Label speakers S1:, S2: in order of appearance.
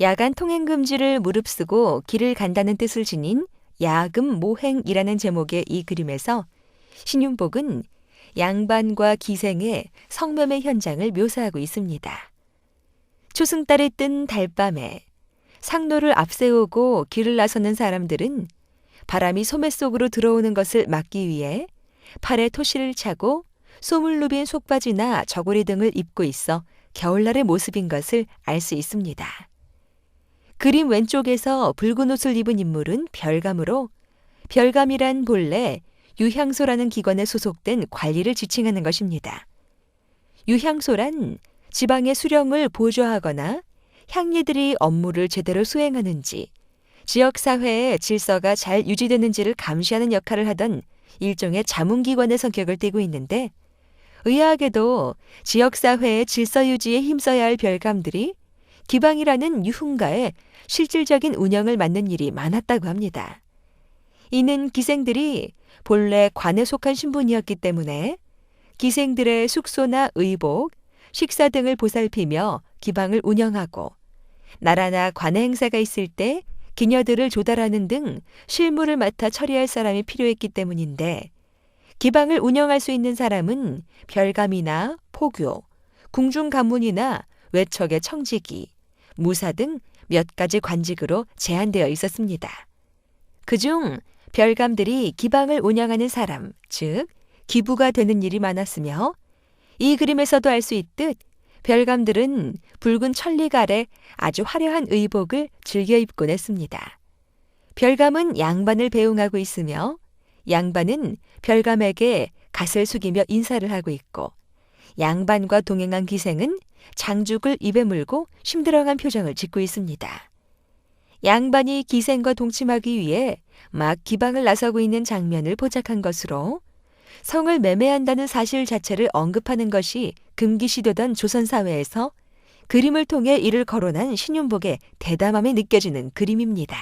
S1: 야간 통행 금지를 무릅쓰고 길을 간다는 뜻을 지닌 야금 모행이라는 제목의 이 그림에서 신윤복은 양반과 기생의 성매매 현장을 묘사하고 있습니다. 초승달에 뜬 달밤에 상로를 앞세우고 길을 나서는 사람들은 바람이 소매 속으로 들어오는 것을 막기 위해 팔에 토시를 차고 소물로 빈 속바지나 저고리 등을 입고 있어 겨울날의 모습인 것을 알 수 있습니다. 그림 왼쪽에서 붉은 옷을 입은 인물은 별감으로 별감이란 본래 유향소라는 기관에 소속된 관리를 지칭하는 것입니다. 유향소란 지방의 수령을 보조하거나 향리들이 업무를 제대로 수행하는지 지역사회의 질서가 잘 유지되는지를 감시하는 역할을 하던 일종의 자문기관의 성격을 띠고 있는데 의아하게도 지역사회의 질서 유지에 힘써야 할 별감들이 기방이라는 유흥가의 실질적인 운영을 맡는 일이 많았다고 합니다. 이는 기생들이 본래 관에 속한 신분이었기 때문에 기생들의 숙소나 의복, 식사 등을 보살피며 기방을 운영하고 나라나 관의 행사가 있을 때 기녀들을 조달하는 등 실무를 맡아 처리할 사람이 필요했기 때문인데 기방을 운영할 수 있는 사람은 별감이나 포교, 궁중 가문이나 외척의 청지기, 무사 등 몇 가지 관직으로 제한되어 있었습니다. 그중 별감들이 기방을 운영하는 사람, 즉 기부가 되는 일이 많았으며 이 그림에서도 알 수 있듯 별감들은 붉은 천리 아래 아주 화려한 의복을 즐겨 입곤 했습니다. 별감은 양반을 배웅하고 있으며 양반은 별감에게 갓을 숙이며 인사를 하고 있고 양반과 동행한 기생은 장죽을 입에 물고 힘들어간 표정을 짓고 있습니다. 양반이 기생과 동침하기 위해 막 기방을 나서고 있는 장면을 포착한 것으로 성을 매매한다는 사실 자체를 언급하는 것이 금기시되던 조선사회에서 그림을 통해 이를 거론한 신윤복의 대담함이 느껴지는 그림입니다.